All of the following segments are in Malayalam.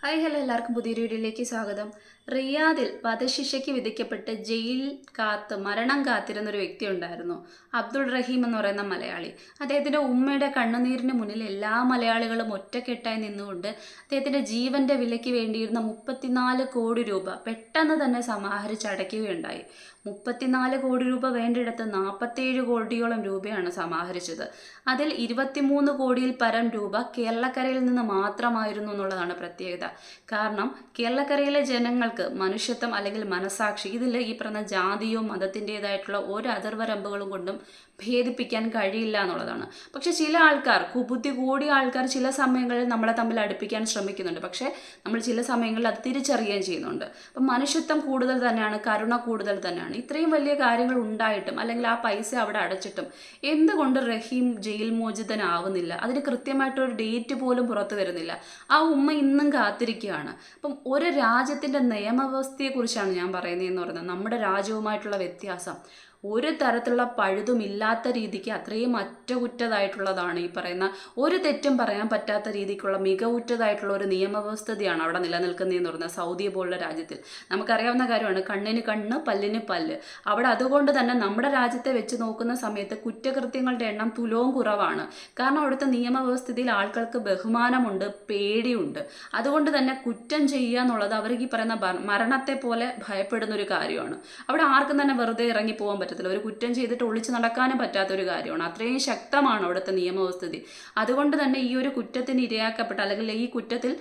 ഹായ് ഹലോ എല്ലാവർക്കും പുതിയൊരു വീഡിയോയിലേക്ക് സ്വാഗതം. റിയാദിൽ വധശിക്ഷയ്ക്ക് വിധിക്കപ്പെട്ട് ജയിലിൽ കാത്ത് മരണം കാത്തിരുന്ന ഒരു വ്യക്തി ഉണ്ടായിരുന്നു. അബ്ദുൾ റഹീം എന്ന് പറയുന്ന മലയാളി. അദ്ദേഹത്തിന്റെ ഉമ്മയുടെ കണ്ണുനീരിന് മുന്നിൽ എല്ലാ മലയാളികളും ഒറ്റക്കെട്ടായി നിന്നുകൊണ്ട് അദ്ദേഹത്തിന്റെ ജീവന്റെ വിലയ്ക്ക് വേണ്ടിയിരുന്ന മുപ്പത്തിനാല് കോടി രൂപ പെട്ടെന്ന് തന്നെ സമാഹരിച്ചടയ്ക്കുകയുണ്ടായി മുപ്പത്തിനാല് കോടി രൂപ വേണ്ടിയിടത്ത് നാൽപ്പത്തേഴ് കോടിയോളം രൂപയാണ് സമാഹരിച്ചത്. അതിൽ ഇരുപത്തിമൂന്ന് കോടിയിൽ പരം രൂപ കേരളക്കരയിൽ നിന്ന് മാത്രമായിരുന്നു എന്നുള്ളതാണ് പ്രത്യേകത. കാരണം കേരളക്കരയിലെ ജനങ്ങൾക്ക് മനുഷ്യത്വം അല്ലെങ്കിൽ മനസാക്ഷി ഇതിൽ ഈ പറഞ്ഞ ജാതിയോ മതത്തിന്റെതായിട്ടുള്ള ഒരു അതിർവരമ്പുകളും കൊണ്ടും ഭേദിപ്പിക്കാൻ കഴിയില്ല എന്നുള്ളതാണ്. പക്ഷെ ചില ആൾക്കാർ കുബുദ്ധി കൂടിയ ആൾക്കാർ ചില സമയങ്ങളിൽ നമ്മളെ തമ്മിൽ അടുപ്പിക്കാൻ ശ്രമിക്കുന്നുണ്ട്. പക്ഷേ നമ്മൾ ചില സമയങ്ങളിൽ അത് തിരിച്ചറിയുകയും ചെയ്യുന്നുണ്ട്. അപ്പം മനുഷ്യത്വം കൂടുതൽ തന്നെയാണ് കരുണ കൂടുതൽ തന്നെയാണ്. ഇത്രയും വലിയ കാര്യങ്ങൾ ഉണ്ടായിട്ടും അല്ലെങ്കിൽ ആ പൈസ അവിടെ അടച്ചിട്ടും എന്തുകൊണ്ട് റഹീം ജയിൽ മോചിതനാവുന്നില്ല അതിന് കൃത്യമായിട്ടൊരു ഡേറ്റ് പോലും പുറത്തു വരുന്നില്ല. ആ ഉമ്മ ഇന്നും കാത്തിരിക്കുകയാണ്. അപ്പം ഒരു രാജ്യത്തിന്റെ നിയമവ്യവസ്ഥയെക്കുറിച്ചാണ് ഞാൻ പറയുന്നതെന്ന് പറയുന്നത്. നമ്മുടെ രാജ്യവുമായിട്ടുള്ള വ്യത്യാസം. ഒരു തരത്തിലുള്ള പഴുതുമില്ലാത്ത രീതിക്ക് അത്രയും അറ്റകുറ്റതായിട്ടുള്ളതാണ് ഈ പറയുന്ന ഒരു തെറ്റും പറയാൻ പറ്റാത്ത രീതിക്കുള്ള മികവുറ്റതായിട്ടുള്ള ഒരു നിയമവ്യവസ്ഥതയാണ് അവിടെ നിലനിൽക്കുന്നതെന്ന് പറയുന്നത് സൗദി പോലുള്ള രാജ്യത്തിൽ. നമുക്കറിയാവുന്ന കാര്യമാണ് കണ്ണിന് കണ്ണ് പല്ലിന് പല്ല്. അവിടെ അതുകൊണ്ട് തന്നെ നമ്മുടെ രാജ്യത്തെ വെച്ച് നോക്കുന്ന സമയത്ത് കുറ്റകൃത്യങ്ങളുടെ എണ്ണം തുലവും കുറവാണ്. കാരണം അവിടുത്തെ നിയമവ്യവസ്ഥിതിയിൽ ആൾക്കാർക്ക് ബഹുമാനമുണ്ട് പേടിയുണ്ട്. അതുകൊണ്ട് തന്നെ കുറ്റം ചെയ്യുക എന്നുള്ളത് അവർക്ക് ഈ പറയുന്ന മരണത്തെ പോലെ ഭയപ്പെടുന്ന ഒരു കാര്യമാണ്. അവിടെ ആർക്കും തന്നെ വെറുതെ ഇറങ്ങി പോകാൻ പറ്റത്തില്ല. ഒരു കുറ്റം ചെയ്തിട്ട് ഒളിച്ചു നടക്കാനും പറ്റാത്തൊരു കാര്യമാണ്. അത്രയും ശക്തമാണ് അവിടുത്തെ നിയമവ്യവസ്ഥിതി. അതുകൊണ്ട് തന്നെ ഈ ഒരു കുറ്റത്തിന് ഇരയാക്കപ്പെട്ട അല്ലെങ്കിൽ ഈ കുറ്റത്തിൽ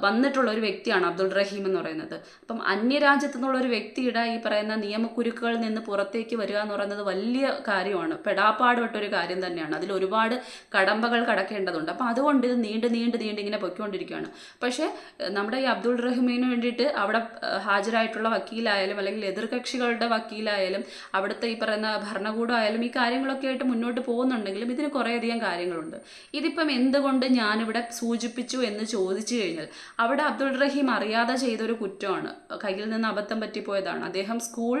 വന്നിട്ടുള്ള ഒരു വ്യക്തിയാണ് അബ്ദുൾ റഹീം എന്ന് പറയുന്നത്. അപ്പം അന്യരാജ്യത്തു നിന്നുള്ള ഒരു വ്യക്തിയുടെ ഈ പറയുന്ന നിയമക്കുരുക്കുകളിൽ നിന്ന് പുറത്തേക്ക് വരിക എന്ന് പറയുന്നത് വലിയ കാര്യമാണ്. പെടാപ്പാടുപെട്ട ഒരു കാര്യം തന്നെയാണ്. അതിൽ ഒരുപാട് കടമ്പകൾ കടക്കേണ്ടതുണ്ട്. അപ്പം അതുകൊണ്ട് ഇത് നീണ്ട് നീണ്ട് നീണ്ട് ഇങ്ങനെ പൊയ്ക്കൊണ്ടിരിക്കുകയാണ്. പക്ഷേ നമ്മുടെ ഈ അബ്ദുൾ റഹീമിന് വേണ്ടിയിട്ട് അവിടെ ഹാജരായിട്ടുള്ള വക്കീലായാലും അല്ലെങ്കിൽ എതിർകക്ഷികളുടെ വക്കീലായാലും അവിടുത്തെ ഈ പറയുന്ന ഭരണകൂടമായാലും ഈ കാര്യങ്ങളൊക്കെ ആയിട്ട് മുന്നോട്ട് പോകുന്നുണ്ടെങ്കിലും ഇതിന് കുറേയധികം കാര്യങ്ങളുണ്ട്. ഇതിപ്പം എന്തുകൊണ്ട് ഞാനിവിടെ സൂചിപ്പിച്ചു എന്ന് ചോദിച്ചു കഴിഞ്ഞാൽ അവിടെ അബ്ദുൾ റഹീം അറിയാതെ ചെയ്തൊരു കുറ്റമാണ്. കയ്യിൽ നിന്ന് അബദ്ധം പറ്റിപ്പോയതാണ്. അദ്ദേഹം സ്കൂൾ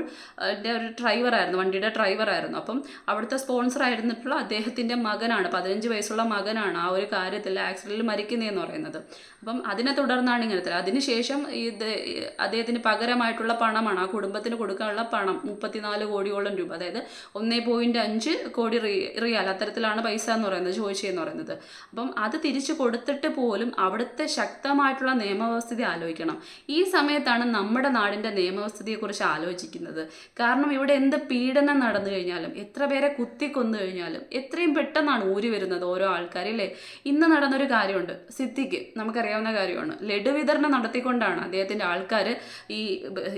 ഒരു ഡ്രൈവറായിരുന്നു വണ്ടിയുടെ ഡ്രൈവറായിരുന്നു. അപ്പം അവിടുത്തെ സ്പോൺസർ ആയിരുന്നിട്ടുള്ള അദ്ദേഹത്തിന്റെ മകനാണ് പതിനഞ്ച് വയസ്സുള്ള മകനാണ് ആ ഒരു കാര്യത്തിൽ ആക്സിഡന്റിൽ മരിക്കുന്നതെന്ന് പറയുന്നത്. അപ്പം അതിനെ തുടർന്നാണ് ഇങ്ങനത്തെ അതിനുശേഷം ഇത് അദ്ദേഹത്തിന് പകരമായിട്ടുള്ള പണമാണ് ആ കുടുംബത്തിന് കൊടുക്കാനുള്ള പണം മുപ്പത്തിനാല് കോടിയോളം രൂപ. അതായത് ഒന്നേ പോയിന്റ് അഞ്ച് കോടി റീ റിയാൽ അത്തരത്തിലാണ് പൈസ എന്ന് പറയുന്നത് ചോദിച്ചതെന്ന് പറയുന്നത്. അപ്പം അത് തിരിച്ചു കൊടുത്തിട്ട് പോലും അവിടുത്തെ ശക്തമായിട്ടുള്ള നിയമവ്യവസ്ഥിതി ആലോചിക്കണം. ഈ സമയത്താണ് നമ്മുടെ നാടിന്റെ നിയമവ്യവസ്ഥിതിയെക്കുറിച്ച് ആലോചിക്കുന്നത്. കാരണം ഇവിടെ എന്ത് പീഡനം നടന്നു കഴിഞ്ഞാലും എത്ര പേരെ കുത്തിക്കൊന്നു കഴിഞ്ഞാലും എത്രയും പെട്ടെന്നാണ് ഊരി വരുന്നത് ഓരോ ആൾക്കാർ അല്ലേ? ഇന്ന് നടന്നൊരു കാര്യമുണ്ട്. സിദ്ദിഖ് നമുക്കറിയാവുന്ന കാര്യമാണ്. ലഡു വിതരണം നടത്തിക്കൊണ്ടാണ് അദ്ദേഹത്തിന്റെ ആൾക്കാർ ഈ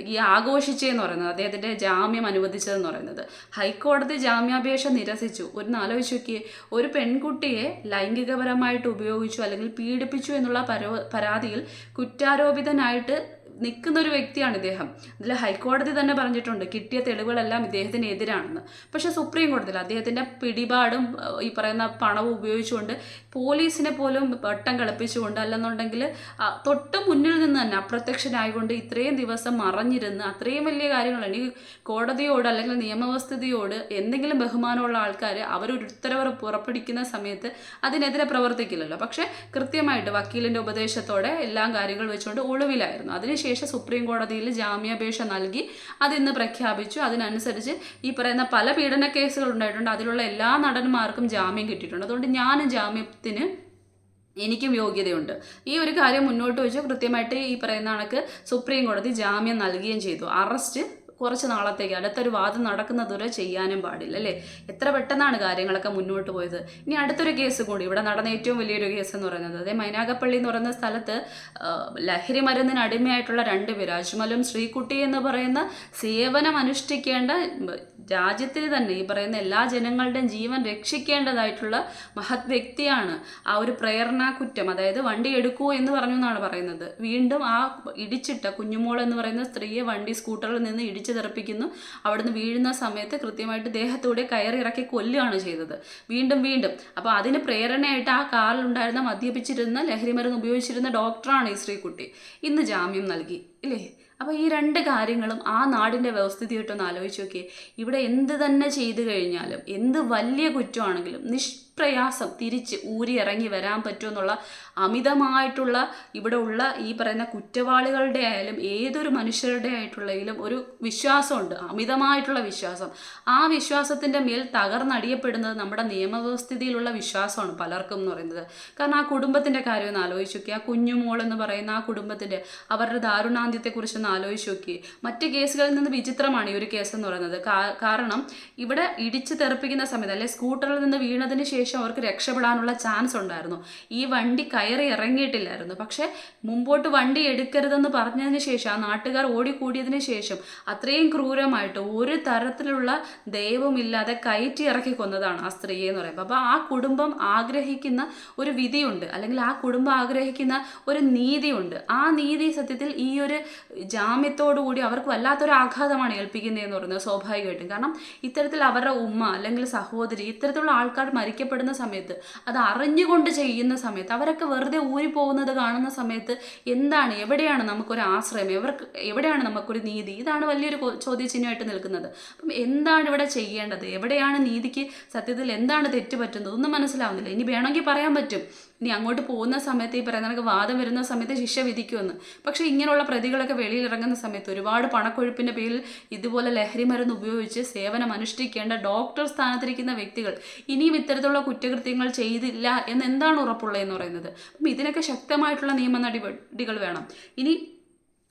ഈ ആഘോഷിച്ചതെന്ന് പറയുന്നത്. അദ്ദേഹത്തിന്റെ ജാമ്യം അനുവദിച്ചതെന്ന് പറയുന്നത്. ഹൈക്കോടതി ജാമ്യാപേക്ഷ നിരസിച്ചു. ഒരു ആലോചിച്ച് നോക്കിയേ ഒരു പെൺകുട്ടിയെ ലൈംഗികപരമായിട്ട് ഉപയോഗിച്ചു അല്ലെങ്കിൽ പീഡിപ്പിച്ചു എന്നുള്ള പരാതിയിൽ കുറ്റാരോപിതനായിട്ട് നിൽക്കുന്ന ഒരു വ്യക്തിയാണ് ഇദ്ദേഹം. ഇതിൽ ഹൈക്കോടതി തന്നെ പറഞ്ഞിട്ടുണ്ട് കിട്ടിയ തെളിവുകളെല്ലാം ഇദ്ദേഹത്തിന് എതിരാണെന്ന് പക്ഷേ സുപ്രീം കോടതിയിൽ അദ്ദേഹത്തിന്റെ പിടിപാടും ഈ പറയുന്ന പണവും ഉപയോഗിച്ചുകൊണ്ട് പോലീസിനെ പോലും വട്ടം കളിപ്പിച്ചുകൊണ്ട് അല്ലെന്നുണ്ടെങ്കിൽ തൊട്ട് മുന്നിൽ നിന്ന് തന്നെ അപ്രത്യക്ഷനായിക്കൊണ്ട് ഇത്രയും ദിവസം മറഞ്ഞിരുന്ന് അത്രയും വലിയ കാര്യങ്ങളാണ്. ഈ കോടതിയോട് അല്ലെങ്കിൽ നിയമവസ്ഥിതിയോട് എന്തെങ്കിലും ബഹുമാനമുള്ള ആൾക്കാർ അവരൊരു ഉത്തരവ് പുറപ്പെടുവിക്കുന്ന സമയത്ത് അതിനെതിരെ പ്രവർത്തിക്കില്ലല്ലോ. പക്ഷേ കൃത്യമായിട്ട് വക്കീലിന്റെ ഉപദേശത്തോടെ എല്ലാം കാര്യങ്ങൾ വെച്ചുകൊണ്ട് ഒളിവിലായിരുന്നു. അതിനുശേഷം സുപ്രീം കോടതിയിൽ ജാമ്യാപേക്ഷ നൽകി. അതിന്ന് പ്രഖ്യാപിച്ചു. അതിനനുസരിച്ച് ഈ പറയുന്ന പല പീഡന കേസുകൾ ഉണ്ടായിട്ടുണ്ട്. അതിലുള്ള എല്ലാ നടന്മാർക്കും ജാമ്യം കിട്ടിയിട്ടുണ്ട്. അതുകൊണ്ട് ഞാൻ ജാമ്യത്തിന് എനിക്കും യോഗ്യതയുണ്ട്. ഈ ഒരു കാര്യം മുന്നോട്ട് വെച്ച് കൃത്യമായിട്ട് ഈ പറയുന്ന കണക്ക് സുപ്രീം കോടതി ജാമ്യം നൽകുകയും ചെയ്തു. അറസ്റ്റ് കുറച്ച് നാളത്തേക്ക് അടുത്തൊരു വാദം നടക്കുന്നതുവരെ ചെയ്യാനും പാടില്ല അല്ലേ? എത്ര പെട്ടെന്നാണ് കാര്യങ്ങളൊക്കെ മുന്നോട്ട് പോയത്. ഇനി അടുത്തൊരു കേസ് കൂടി. ഇവിടെ നടന്ന ഏറ്റവും വലിയൊരു കേസ് എന്ന് പറയുന്നത്. അതേ മൈനാഗപ്പള്ളി എന്ന് പറയുന്ന സ്ഥലത്ത് ലഹരി മരുന്നിന് അടിമയായിട്ടുള്ള രണ്ട് പേര് അജ്മലും ശ്രീകുട്ടി എന്ന് പറയുന്ന സേവനം അനുഷ്ഠിക്കേണ്ട രാജ്യത്തിന് തന്നെ ഈ പറയുന്ന എല്ലാ ജനങ്ങളുടെയും ജീവൻ രക്ഷിക്കേണ്ടതായിട്ടുള്ള മഹത് വ്യക്തിയാണ് ആ ഒരു പ്രേരണാ കുറ്റം. അതായത് വണ്ടി എടുക്കൂ എന്ന് പറഞ്ഞു എന്നാണ് പറയുന്നത്. വീണ്ടും ആ ഇടിച്ചിട്ട കുഞ്ഞുമോൾ എന്ന് പറയുന്ന സ്ത്രീയെ വണ്ടി സ്കൂട്ടറിൽ നിന്ന് ഇടിച്ചു തെറിപ്പിക്കുന്നു അവിടുന്ന് വീഴുന്ന സമയത്ത് കൃത്യമായിട്ട് ദേഹത്തൂടെ കയറി ഇറക്കി കൊല്ലുകയാണ് ചെയ്തത്. വീണ്ടും വീണ്ടും. അപ്പോൾ അതിന് പ്രേരണയായിട്ട് ആ കാറിലുണ്ടായിരുന്ന മദ്യപിച്ചിരുന്ന ലഹരി മരുന്ന് ഉപയോഗിച്ചിരുന്ന ഡോക്ടറാണ് ഈ ശ്രീകുട്ടി. ഇന്ന് ജാമ്യം നൽകി ഇല്ലേ? അപ്പോൾ ഈ രണ്ട് കാര്യങ്ങളും ആ നാടിന്റെ വ്യവസ്ഥിതിയായിട്ടൊന്ന് ആലോചിച്ച് നോക്കിയേ. ഇവിടെ എന്ത് തന്നെ ചെയ്തു കഴിഞ്ഞാലും എന്ത് വലിയ കുറ്റമാണെങ്കിലും നിഷ് നിഷ്പ്രയാസം തിരിച്ച് ഊരി ഇറങ്ങി വരാൻ പറ്റുമെന്നുള്ള അമിതമായിട്ടുള്ള ഇവിടെ ഉള്ള ഈ പറയുന്ന കുറ്റവാളികളുടെ ആയാലും ഏതൊരു മനുഷ്യരുടെ ആയിട്ടുള്ളതിലും ഒരു വിശ്വാസമുണ്ട് അമിതമായിട്ടുള്ള വിശ്വാസം. ആ വിശ്വാസത്തിന്റെ മേൽ തകർന്നടിയപ്പെടുന്നത് നമ്മുടെ നിയമവ്യവസ്ഥിതിയിലുള്ള വിശ്വാസമാണ് പലർക്കും എന്ന് പറയുന്നത്. കാരണം ആ കുടുംബത്തിന്റെ കാര്യം ഒന്ന് ആലോചിച്ച് നോക്കി ആ കുഞ്ഞുമോൾ എന്ന് പറയുന്ന ആ കുടുംബത്തിന്റെ അവരുടെ ദാരുണാന്ത്യത്തെക്കുറിച്ച് ഒന്ന് ആലോചിച്ച് നോക്കി മറ്റ് കേസുകളിൽ നിന്ന് വിചിത്രമാണ് ഈ ഒരു കേസ് എന്ന് പറയുന്നത്. കാരണം ഇവിടെ ഇടിച്ചു തെറിപ്പിക്കുന്ന സമയത്ത് അല്ലെ സ്കൂട്ടറിൽ നിന്ന് വീണതിന് ശേഷം അവർക്ക് രക്ഷപ്പെടാനുള്ള ചാൻസ് ഉണ്ടായിരുന്നു. ഈ വണ്ടി കയറി ഇറങ്ങിയിട്ടില്ലായിരുന്നു. പക്ഷേ മുമ്പോട്ട് വണ്ടി എടുക്കരുതെന്ന് പറഞ്ഞതിന് ശേഷം ആ നാട്ടുകാർ ഓടിക്കൂടിയതിന് ശേഷം അത്രയും ക്രൂരമായിട്ട് ഒരു തരത്തിലുള്ള ദൈവമില്ലാതെ കയറ്റി ഇറക്കി കൊന്നതാണ് ആ സ്ത്രീയെ എന്ന് പറയുമ്പോൾ അപ്പോൾ ആ കുടുംബം ആഗ്രഹിക്കുന്ന ഒരു വിധിയുണ്ട്. അല്ലെങ്കിൽ ആ കുടുംബം ആഗ്രഹിക്കുന്ന ഒരു നീതിയുണ്ട്. ആ നീതി സത്യത്തിൽ ഈ ഒരു ജാമ്യത്തോടു കൂടി അവർക്ക് വല്ലാത്തൊരു ആഘാതമാണ് ഏൽപ്പിക്കുന്നതെന്ന് പറയുന്നത് സ്വാഭാവികമായിട്ടും. കാരണം ഇത്തരത്തിൽ അവരുടെ ഉമ്മ അല്ലെങ്കിൽ സഹോദരി ഇത്തരത്തിലുള്ള ആൾക്കാർ മരിക്കപ്പെടുന്ന സമയത്ത് അത് അറിഞ്ഞുകൊണ്ട് ചെയ്യുന്ന സമയത്ത് അവരൊക്കെ വെറുതെ ഊരിപ്പോകുന്നത് കാണുന്ന സമയത്ത് എന്താണ് എവിടെയാണ് നമുക്കൊരു ആശ്രയം എവർക്ക് എവിടെയാണ് നമുക്കൊരു നീതി? ഇതാണ് വലിയൊരു ചോദ്യചിഹ്നമായിട്ട് നിൽക്കുന്നത്. അപ്പം എന്താണ് ഇവിടെ ചെയ്യേണ്ടത്? എവിടെയാണ് നീതിക്ക് സത്യത്തിൽ എന്താണ് തെറ്റ് പറ്റുന്നത്? ഒന്നും മനസ്സിലാവുന്നില്ല. ഇനി വേണമെങ്കിൽ പറയാൻ പറ്റും. ഇനി അങ്ങോട്ട് പോകുന്ന സമയത്ത് ഈ പറയുന്ന കണക്ക് വാദം വരുന്ന സമയത്ത് ശിക്ഷ വിധിക്കുമെന്ന്. പക്ഷേ ഇങ്ങനെയുള്ള പ്രതികളൊക്കെ വെളിയിൽ ഇറങ്ങുന്ന സമയത്ത് ഒരുപാട് പണക്കൊഴുപ്പിന്റെ പേരിൽ ഇതുപോലെ ലഹരി മരുന്ന് ഉപയോഗിച്ച് സേവനം അനുഷ്ഠിക്കേണ്ട ഡോക്ടർ സ്ഥാനത്തിരിക്കുന്ന വ്യക്തികൾ ഇനിയും ഇത്തരത്തിലുള്ള കുറ്റകൃത്യങ്ങൾ ചെയ്തില്ല എന്ന് എന്താണ് ഉറപ്പുള്ളതെന്ന് പറയുന്നത്? അപ്പം ഇതിനൊക്കെ ശക്തമായിട്ടുള്ള നിയമ നടപടികൾ വേണം. ഇനി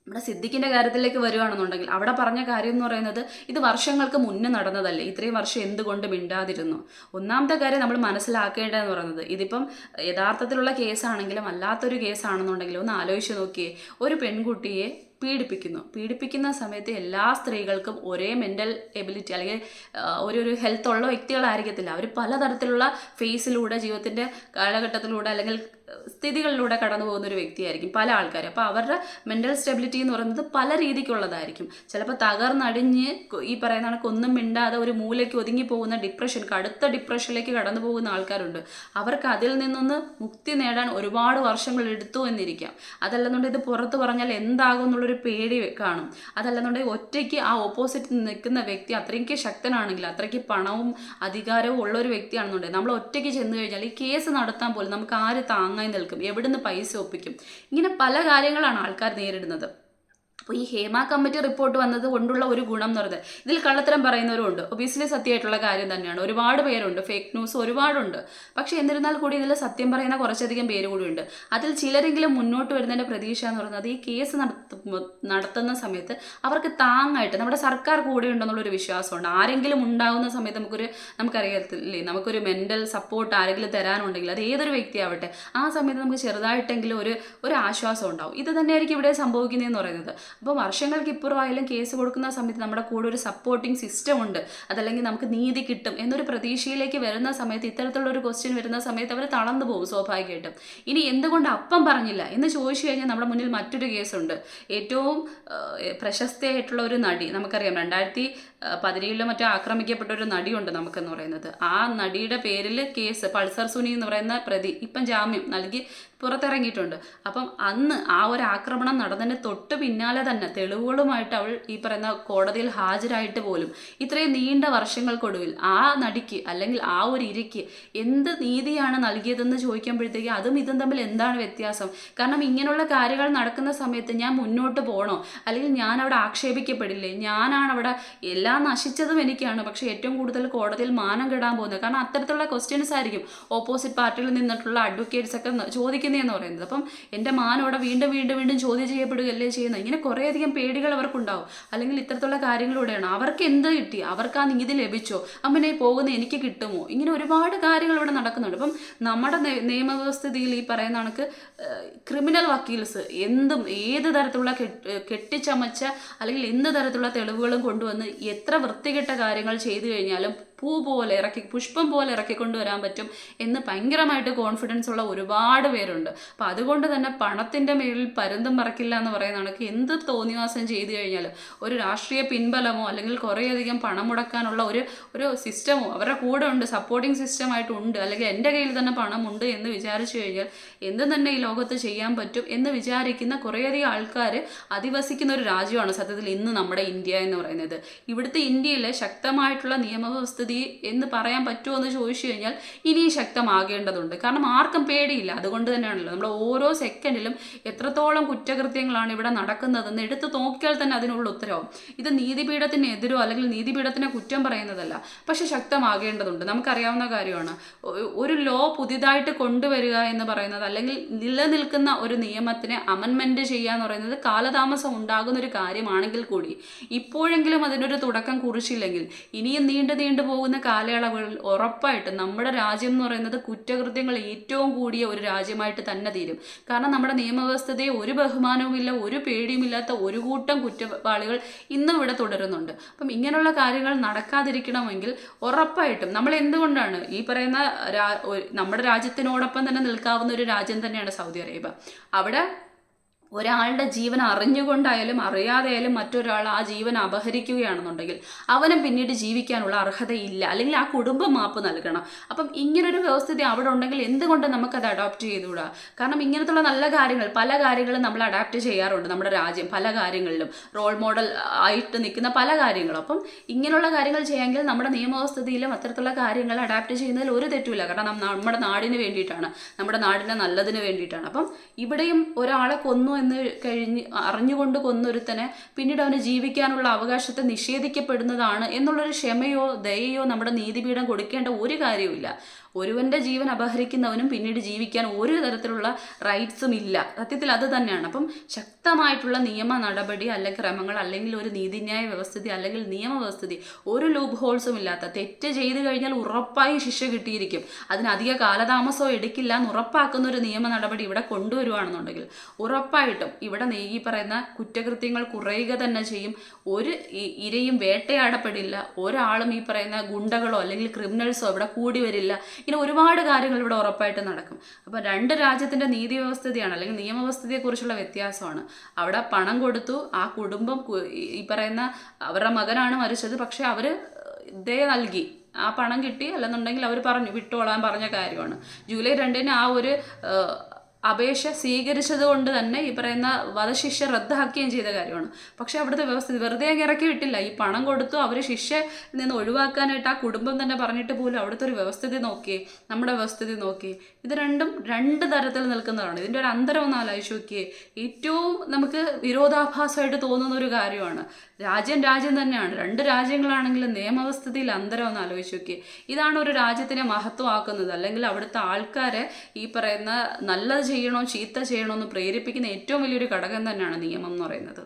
നമ്മുടെ സിദ്ദിഖിന്റെ കാര്യത്തിലേക്ക് വരികയാണെന്നുണ്ടെങ്കിൽ അവിടെ പറഞ്ഞ കാര്യം എന്ന് പറയുന്നത് ഇത് വർഷങ്ങൾക്ക് മുന്നേ നടന്നതല്ലേ? ഇത്രയും വർഷം എന്തുകൊണ്ട് മിണ്ടാതിരുന്നു? ഒന്നാമത്തെ കാര്യം നമ്മൾ മനസ്സിലാക്കേണ്ടതെന്ന് പറയുന്നത് ഇതിപ്പം യഥാർത്ഥത്തിലുള്ള കേസാണെങ്കിലും അല്ലാത്തൊരു കേസാണെന്നുണ്ടെങ്കിലും ഒന്ന് ആലോചിച്ച് നോക്കിയേ. ഒരു പെൺകുട്ടിയെ പീഡിപ്പിക്കുന്നു. പീഡിപ്പിക്കുന്ന സമയത്ത് എല്ലാ സ്ത്രീകൾക്കും ഒരേ മെന്റൽ എബിലിറ്റി അല്ലെങ്കിൽ ഒരു ഒരു ഹെൽത്ത് ഉള്ള വ്യക്തികളായിരിക്കത്തില്ല. അവർ പലതരത്തിലുള്ള ഫേസിലൂടെ ജീവിതത്തിന്റെ കാലഘട്ടത്തിലൂടെ അല്ലെങ്കിൽ സ്ഥിതികളിലൂടെ കടന്നു പോകുന്ന ഒരു വ്യക്തിയായിരിക്കും പല ആൾക്കാർ അപ്പോൾ അവരുടെ മെന്റൽ സ്റ്റെബിലിറ്റി എന്ന് പറയുന്നത് പല രീതിക്കുള്ളതായിരിക്കും. ചിലപ്പോൾ തകർന്നടിഞ്ഞ് ഈ പറയുന്ന കണക്ക് ഒന്നും മിണ്ടാതെ ഒരു മൂലയ്ക്ക് ഒതുങ്ങി പോകുന്ന ഡിപ്രഷൻ കടുത്ത ഡിപ്രഷനിലേക്ക് കടന്നു പോകുന്ന ആൾക്കാരുണ്ട്. അവർക്ക് അതിൽ നിന്നൊന്ന് മുക്തി നേടാൻ ഒരുപാട് വർഷങ്ങൾ എടുത്തു എന്നിരിക്കാം. അതല്ലെന്നുണ്ടെങ്കിൽ ഇത് പുറത്ത് പറഞ്ഞാൽ എന്താകും എന്നുള്ളൊരു പേടി കാണും. അതല്ലെന്നുണ്ടെങ്കിൽ ഒറ്റയ്ക്ക് ആ ഓപ്പോസിറ്റ് നിൽക്കുന്ന വ്യക്തി അത്രയ്ക്ക് ശക്തനാണെങ്കിൽ അത്രയ്ക്ക് പണവും അധികാരവും ഉള്ള ഒരു വ്യക്തിയാണെന്നുണ്ടെങ്കിൽ നമ്മൾ ഒറ്റയ്ക്ക് ചെന്ന് കഴിഞ്ഞാൽ ഈ കേസ് നടത്താൻ പോലും നമുക്ക് ആര് താങ്ങായി നിൽക്കും? എവിടുന്ന് പൈസ ഒപ്പിക്കും? ഇങ്ങനെ പല കാര്യങ്ങളാണ് ആൾക്കാർ നേരിടുന്നത്. അപ്പോൾ ഈ ഹേമ കമ്മിറ്റി റിപ്പോർട്ട് വന്നത് കൊണ്ടുള്ള ഒരു ഗുണം എന്ന് പറയുന്നത് ഇതിൽ കള്ളത്തരം പറയുന്നവരുണ്ട് ഒബിയസ്ലി സത്യമായിട്ടുള്ള കാര്യം തന്നെയാണ്. ഒരുപാട് പേരുണ്ട്. ഫേക്ക് ന്യൂസ് ഒരുപാടുണ്ട്. പക്ഷേ എന്നിരുന്നാൽ കൂടി ഇതിൽ സത്യം പറയുന്ന കുറച്ചധികം പേര് കൂടിയുണ്ട്. അതിൽ ചിലരെങ്കിലും മുന്നോട്ട് വരുന്നതിന്റെ പ്രതീക്ഷ എന്ന് പറയുന്നത് ഈ കേസ് നടത്തുന്ന സമയത്ത് അവർക്ക് താങ്ങായിട്ട് നമ്മുടെ സർക്കാർ കൂടെ ഉണ്ടെന്നുള്ളൊരു വിശ്വാസമുണ്ട്. ആരെങ്കിലും ഉണ്ടാകുന്ന സമയത്ത് നമുക്കൊരു നമുക്കറിയത്തില്ലേ? നമുക്കൊരു മെന്റൽ സപ്പോർട്ട് ആരെങ്കിലും തരാനുണ്ടെങ്കിൽ അത് ഏതൊരു വ്യക്തിയാവട്ടെ ആ സമയത്ത് നമുക്ക് ചെറുതായിട്ടെങ്കിലും ഒരു ഒരു ആശ്വാസം ഉണ്ടാവും. ഇത് തന്നെയായിരിക്കും ഇവിടെ സംഭവിക്കുന്നതെന്ന് പറയുന്നത്. അപ്പോൾ വർഷങ്ങൾക്ക് ഇപ്പുറമായാലും കേസ് കൊടുക്കുന്ന സമയത്ത് നമ്മുടെ കൂടെ ഒരു സപ്പോർട്ടിംഗ് സിസ്റ്റം ഉണ്ട്. അതല്ലെങ്കിൽ നമുക്ക് നീതി കിട്ടും എന്നൊരു പ്രതീക്ഷയിലേക്ക് വരുന്ന സമയത്ത് ഇത്തരത്തിലുള്ള ഒരു ക്വസ്റ്റ്യൻ വരുന്ന സമയത്ത് അവർ തളർന്നു പോകും സ്വാഭാവികമായിട്ടും. ഇനി എന്തുകൊണ്ട് അപ്പം പറഞ്ഞില്ല എന്ന് ചോദിച്ചു കഴിഞ്ഞാൽ നമ്മുടെ മുന്നിൽ മറ്റൊരു കേസുണ്ട് ഏറ്റവും പ്രശസ്തയായിട്ടുള്ള ഒരു നടി നമുക്കറിയാം രണ്ടായിരത്തി പതിനേഴിലോ മറ്റോ ആക്രമിക്കപ്പെട്ട ഒരു നടിയുണ്ട് നമുക്കെന്ന് പറയുന്നത്. ആ നടിയുടെ പേരിൽ കേസ് പൾസർ സുനി എന്ന് പറയുന്ന പ്രതി ഇപ്പം ജാമ്യം നൽകി പുറത്തിറങ്ങിയിട്ടുണ്ട്. അപ്പം അന്ന് ആ ഒരു ആക്രമണം നടന്നതിന് തൊട്ട് പിന്നാലെ തന്നെ തെളിവുകളുമായിട്ട് അവൾ ഈ പറയുന്ന കോടതിയിൽ ഹാജരായിട്ട് പോലും ഇത്രയും നീണ്ട വർഷങ്ങൾക്കൊടുവിൽ ആ നടിക്ക് അല്ലെങ്കിൽ ആ ഒരു ഇരയ്ക്ക് എന്ത് നീതിയാണ് നൽകിയതെന്ന് ചോദിക്കുമ്പോഴത്തേക്ക് അതും ഇതും തമ്മിൽ എന്താണ് വ്യത്യാസം? കാരണം ഇങ്ങനെയുള്ള കാര്യങ്ങൾ നടക്കുന്ന സമയത്ത് ഞാൻ മുന്നോട്ട് പോകണോ? അല്ലെങ്കിൽ ഞാൻ അവിടെ ആക്ഷേപിക്കപ്പെടില്ലേ? ഞാനാണ് അവിടെ എല്ലാം നശിച്ചതും എനിക്കാണ്. പക്ഷേ ഏറ്റവും കൂടുതൽ കോടതിയിൽ മാനം കെടാൻ പോകുന്നത്. കാരണം അത്തരത്തിലുള്ള ക്വസ്റ്റ്യൻസ് ആയിരിക്കും ഓപ്പോസിറ്റ് പാർട്ടിയിൽ നിന്നിട്ടുള്ള അഡ്വക്കേറ്റ്സ് ഒക്കെ ന- ചോദിക്കുന്നതെന്ന് പറയുന്നത്. അപ്പം എന്റെ മാനം അവിടെ വീണ്ടും വീണ്ടും വീണ്ടും ചോദ്യം ചെയ്യപ്പെടുകയല്ലേ ചെയ്യുന്നത്? ഇങ്ങനെ കുറേയധികം പേടികൾ അവർക്കുണ്ടാവും. അല്ലെങ്കിൽ ഇത്തരത്തിലുള്ള കാര്യങ്ങളിലൂടെയാണ്. അവർക്ക് എന്ത് കിട്ടി? അവർക്ക് ആ നീതി ലഭിച്ചോ? അമ്മനെ പോകുന്ന എനിക്ക് കിട്ടുമോ? ഇങ്ങനെ ഒരുപാട് കാര്യങ്ങൾ ഇവിടെ നടക്കുന്നുണ്ട്. അപ്പം നമ്മുടെ നിയമവ്യവസ്ഥിതിയിൽ ഈ പറയുന്ന കണക്ക് ക്രിമിനൽ വക്കീൽസ് എന്തും ഏത് തരത്തിലുള്ള കെട്ട്- കെട്ടിച്ചമച്ച അല്ലെങ്കിൽ എന്ത് തരത്തിലുള്ള തെളിവുകളും കൊണ്ടുവന്ന് എത്ര വൃത്തികെട്ട കാര്യങ്ങൾ ചെയ്തു കഴിഞ്ഞാലും പൂ പോലെ ഇറക്കി പുഷ്പം പോലെ ഇറക്കിക്കൊണ്ടുവരാൻ പറ്റും എന്ന് ഭയങ്കരമായിട്ട് കോൺഫിഡൻസ് ഉള്ള ഒരുപാട് പേരുണ്ട്. അപ്പം അതുകൊണ്ട് തന്നെ പണത്തിന്റെ മേലിൽ പരുന്തും മറക്കില്ല എന്ന് പറയുന്ന കണക്ക് എന്ത് തോന്നിവാസം ചെയ്തു കഴിഞ്ഞാലും ഒരു രാഷ്ട്രീയ പിൻബലമോ അല്ലെങ്കിൽ കുറേയധികം പണം മുടക്കാനുള്ള ഒരു ഒരു സിസ്റ്റമോ അവരുടെ കൂടെ ഉണ്ട് സപ്പോർട്ടിംഗ് സിസ്റ്റമായിട്ട് ഉണ്ട്. അല്ലെങ്കിൽ എന്റെ കയ്യിൽ തന്നെ പണമുണ്ട് എന്ന് വിചാരിച്ചു കഴിഞ്ഞാൽ എന്തും തന്നെ ഈ ലോകത്ത് ചെയ്യാൻ പറ്റും എന്ന് വിചാരിക്കുന്ന കുറേയധികം ആൾക്കാർ അധിവസിക്കുന്ന ഒരു രാജ്യമാണ് സത്യത്തിൽ ഇന്ന് നമ്മുടെ ഇന്ത്യ എന്ന് പറയുന്നത്. ഇവിടുത്തെ ഇന്ത്യയിലെ ശക്തമായിട്ടുള്ള നിയമവ്യവസ്ഥിതി നിയമവ്യവസ്ഥിതി എന്ന് പറയാൻ പറ്റുമോ എന്ന് ചോദിച്ചു കഴിഞ്ഞാൽ ഇനിയും ശക്തമാകേണ്ടതുണ്ട്. കാരണം ആർക്കും പേടിയില്ല. അതുകൊണ്ട് തന്നെയാണല്ലോ നമ്മൾ ഓരോ സെക്കൻഡിലും എത്രത്തോളം കുറ്റകൃത്യങ്ങളാണ് ഇവിടെ നടക്കുന്നതെന്ന് എടുത്ത് നോക്കിയാൽ തന്നെ അതിനുള്ള ഉത്തരവും ഇത് നീതിപീഠത്തിനെതിരോ അല്ലെങ്കിൽ നീതിപീഠത്തിനെ കുറ്റം പറയുന്നതല്ല. പക്ഷെ ശക്തമാകേണ്ടതുണ്ട്. നമുക്കറിയാവുന്ന കാര്യമാണ്. ഒരു ലോ പുതിയതായിട്ട് കൊണ്ടുവരിക എന്ന് പറയുന്നത് അല്ലെങ്കിൽ നിലനിൽക്കുന്ന ഒരു നിയമത്തിനെ അമൻമെന്റ് ചെയ്യുക എന്ന് പറയുന്നത് കാലതാമസം ഉണ്ടാകുന്ന ഒരു കാര്യമാണെങ്കിൽ കൂടി ഇപ്പോഴെങ്കിലും അതിനൊരു തുടക്കം കുറിച്ചില്ലെങ്കിൽ ഇനിയും നീണ്ടു നീണ്ടു പോകുന്ന കാലയളവുകളിൽ ഉറപ്പായിട്ടും നമ്മുടെ രാജ്യം എന്ന് പറയുന്നത് കുറ്റകൃത്യങ്ങൾ ഏറ്റവും കൂടിയ ഒരു രാജ്യമായിട്ട് തന്നെ തീരും. കാരണം നമ്മുടെ നിയമവ്യവസ്ഥതയെ ഒരു ബഹുമാനവുമില്ല ഒരു പേടിയുമില്ലാത്ത ഒരു കൂട്ടം കുറ്റവാളികൾ ഇന്നും ഇവിടെ തുടരുന്നുണ്ട്. അപ്പം ഇങ്ങനെയുള്ള കാര്യങ്ങൾ നടക്കാതിരിക്കണമെങ്കിൽ ഉറപ്പായിട്ടും നമ്മൾ എന്തുകൊണ്ടാണ് ഈ പറയുന്ന നമ്മുടെ രാജ്യത്തിനോടൊപ്പം തന്നെ നിൽക്കാവുന്ന ഒരു രാജ്യം തന്നെയാണ് സൗദി അറേബ്യ. അവിടെ ഒരാളുടെ ജീവൻ അറിഞ്ഞുകൊണ്ടായാലും അറിയാതെയാലും മറ്റൊരാൾ ആ ജീവൻ അപഹരിക്കുകയാണെന്നുണ്ടെങ്കിൽ അവനും പിന്നീട് ജീവിക്കാനുള്ള അർഹതയില്ല. അല്ലെങ്കിൽ ആ കുടുംബം മാപ്പ് നൽകണം. അപ്പം ഇങ്ങനൊരു വ്യവസ്ഥിതി അവിടെ ഉണ്ടെങ്കിൽ എന്തുകൊണ്ട് നമുക്കത് അഡോപ്റ്റ് ചെയ്തുകൂടാ? കാരണം ഇങ്ങനത്തുള്ള നല്ല കാര്യങ്ങൾ പല കാര്യങ്ങളും നമ്മൾ അഡാപ്റ്റ് ചെയ്യാറുണ്ട് നമ്മുടെ രാജ്യം. പല കാര്യങ്ങളിലും റോൾ മോഡൽ ആയിട്ട് നിൽക്കുന്ന പല കാര്യങ്ങളും. അപ്പം ഇങ്ങനെയുള്ള കാര്യങ്ങൾ ചെയ്യാമെങ്കിൽ നമ്മുടെ നിയമവ്യവസ്ഥയിലും അത്തരത്തിലുള്ള കാര്യങ്ങൾ അഡാപ്റ്റ് ചെയ്യുന്നതിൽ ഒരു തെറ്റുമില്ല. കാരണം നമ്മുടെ നാടിന് വേണ്ടിയിട്ടാണ്. നമ്മുടെ നാടിന്റെ നല്ലതിന് വേണ്ടിയിട്ടാണ്. അപ്പം ഇവിടെയും ഒരാളെ കൊന്നു എന്ന് കഴിഞ്ഞ് അറിഞ്ഞുകൊണ്ട് കൊന്നൊരുത്തനെ പിന്നീട് അവന് ജീവിക്കാനുള്ള അവകാശത്തെ നിഷേധിക്കപ്പെടുന്നതാണ് എന്നുള്ളൊരു ക്ഷമയോ ദയയോ നമ്മുടെ നീതിപീഠം കൊടുക്കേണ്ട ഒരു കാര്യവുമില്ല. ഒരുവന്റെ ജീവൻ അപഹരിക്കുന്നവനും പിന്നീട് ജീവിക്കാൻ ഒരു തരത്തിലുള്ള റൈറ്റ്സും ഇല്ല. സത്യത്തിൽ അത് തന്നെയാണ്. അപ്പം ശക്തമായിട്ടുള്ള നിയമ നടപടി അല്ലെങ്കിൽ ക്രമങ്ങൾ അല്ലെങ്കിൽ ഒരു നീതിന്യായ വ്യവസ്ഥിതി അല്ലെങ്കിൽ നിയമ വ്യവസ്ഥിതി ഒരു ലൂപ്പ് ഹോൾസും ഇല്ലാത്ത തെറ്റ് ചെയ്തു കഴിഞ്ഞാൽ ഉറപ്പായി ശിക്ഷ കിട്ടിയിരിക്കും. അതിന് അധിക കാലതാമസവും എടുക്കില്ല എന്ന് ഉറപ്പാക്കുന്ന ഒരു നിയമ നടപടി ഇവിടെ കൊണ്ടുവരുവാണെന്നുണ്ടെങ്കിൽ ഉറപ്പായിട്ടും ഇവിടെ ഈ പറയുന്ന കുറ്റകൃത്യങ്ങൾ കുറയുക തന്നെ ചെയ്യും. ഒരു ഇരയും വേട്ടയാടപ്പെടില്ല. ഒരാളും ഈ പറയുന്ന ഗുണ്ടകളോ അല്ലെങ്കിൽ ക്രിമിനൽസോ ഇവിടെ കൂടി വരില്ല. ഇങ്ങനെ ഒരുപാട് കാര്യങ്ങൾ ഇവിടെ ഉറപ്പായിട്ട് നടക്കും. അപ്പോൾ രണ്ട് രാജ്യത്തിന്റെ നീതി വ്യവസ്ഥതയാണ് അല്ലെങ്കിൽ നിയമവ്യവസ്ഥതയെക്കുറിച്ചുള്ള വ്യത്യാസമാണ്. അവിടെ പണം കൊടുത്തു ആ കുടുംബം ഈ- പറയുന്ന അവരുടെ മകനാണ് മരിച്ചത് പക്ഷേ അവർ ദയ നൽകി. ആ പണം കിട്ടി അല്ലെന്നുണ്ടെങ്കിൽ അവർ പറഞ്ഞു വിട്ടോളാൻ പറഞ്ഞ കാര്യമാണ്. ജൂലൈ രണ്ടിന് ആ ഒരു അപേക്ഷ സ്വീകരിച്ചത് കൊണ്ട് തന്നെ ഈ പറയുന്ന വധശിക്ഷ റദ്ദാക്കുകയും ചെയ്ത കാര്യമാണ്. പക്ഷേ അവിടുത്തെ വ്യവസ്ഥ വെറുതെ ഇറക്കി വിട്ടില്ല. ഈ പണം കൊടുത്തു അവർ ശിക്ഷ നിന്ന് ഒഴിവാക്കാനായിട്ട് ആ കുടുംബം തന്നെ പറഞ്ഞിട്ട് പോലും അവിടുത്തെ ഒരു വ്യവസ്ഥിതി നോക്കിയേ നമ്മുടെ വ്യവസ്ഥിതി നോക്കി. ഇത് രണ്ടും രണ്ട് തരത്തിൽ നിൽക്കുന്നതാണ്. ഇതിന്റെ ഒരു അന്തരം ഒന്ന് ആലോചിച്ച് നോക്കിയേ ഏറ്റവും നമുക്ക് വിരോധാഭാസമായിട്ട് തോന്നുന്ന ഒരു കാര്യമാണ്. രാജ്യം രാജ്യം തന്നെയാണ്. രണ്ട് രാജ്യങ്ങളാണെങ്കിലും നിയമവസ്ഥിതിയിൽ അന്തരം ഒന്ന് ആലോചിച്ച് നോക്കിയേ. ഇതാണ് ഒരു രാജ്യത്തിനെ മഹത്വമാക്കുന്നത്. അല്ലെങ്കിൽ അവിടുത്തെ ആൾക്കാരെ ഈ പറയുന്ന നല്ലത് ചെയ്യണോ ചീത്ത ചെയ്യണോ എന്ന് പ്രേരിപ്പിക്കുന്ന ഏറ്റവും വലിയൊരു ഘടകം തന്നെയാണ് നിയമം എന്ന് പറയുന്നത്.